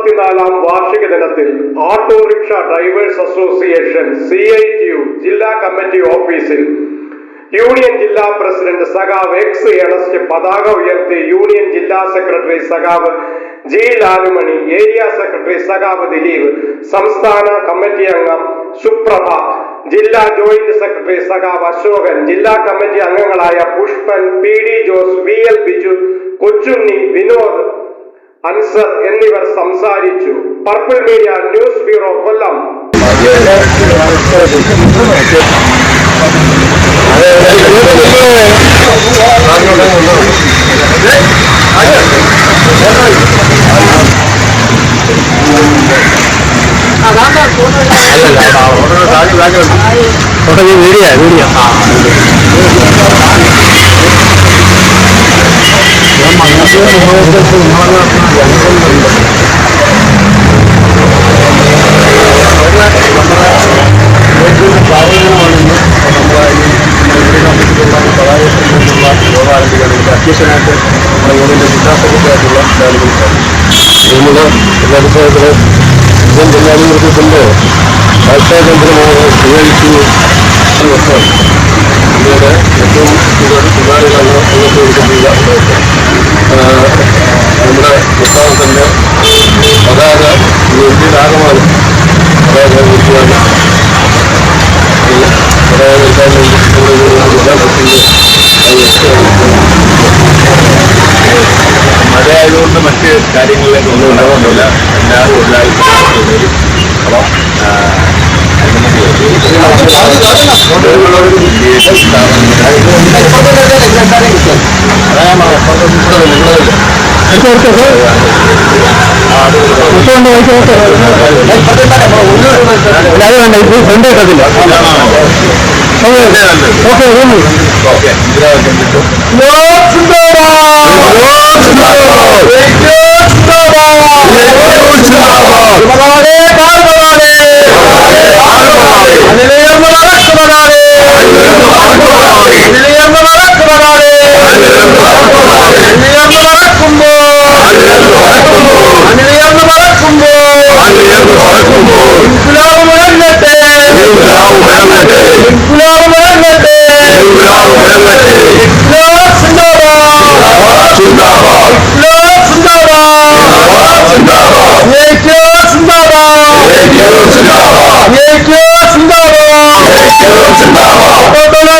അമ്പത്തിനാലാം വാർഷിക ദിനത്തിൽ autorickshaw drivers association C I T U ജില്ലാ കമ്മിറ്റി ഓഫീസിൽ യൂണിയൻ ജില്ലാ പ്രസിഡന്റ് സഖാവ് എക്സ് എണസ്റ്റ് പതാക ഉയർത്തി യൂണിയൻ ജില്ലാ സെക്രട്ടറി സഖാവ് ജി ലാലുമണി ഏരിയ സെക്രട്ടറി സഖാവ് ദിലീപ് സംസ്ഥാന കമ്മിറ്റി അംഗം സുപ്രഭ ജില്ലാ ജോയിന്റ് സെക്രട്ടറി സഖാവ് അശോകൻ ജില്ലാ കമ്മിറ്റി അംഗങ്ങളായ Pushpan P D Jose V L Biju Kochunni Vinod Ansar എന്നിവർ സംസാരിച്ചു purple media news bureau Kollam video video അധ്യക്ഷനായിട്ട് നമ്മുടെ യൂണിയന്റെ ജില്ലാ സെക്രട്ടറിയായിട്ടുള്ള നമ്മുടെ എല്ലാ വിഷയത്തിൽ ഇന്ത്യൻ ജില്ലാധിപത്യത്തിന്റെ വാർത്താകേന്ദ്രമായ സ്വീകരിച്ചു വർഷം ഇന്ത്യയുടെ ഏറ്റവും കൂടുതൽ തൊഴിലാളികളാണ് ഉയർത്തിയെടുക്കുന്നില്ല നമ്മുടെ പ്രസ്ഥാനത്തിന്റെ പതാക ഇന്ത്യയിലാകമാനം പതാക ഉയർത്തിയാണ് പതാക മഴയായതുകൊണ്ട് മറ്റ് കാര്യങ്ങളിലേക്ക് ഒന്നും ഉണ്ടാകുന്നില്ല. എല്ലാ തൊഴിലാളികളും അപ്പം അത് വേണ്ട ഇത് ഫ്രണ്ട് കിട്ടത്തില്ല okay okay Yeah, you're a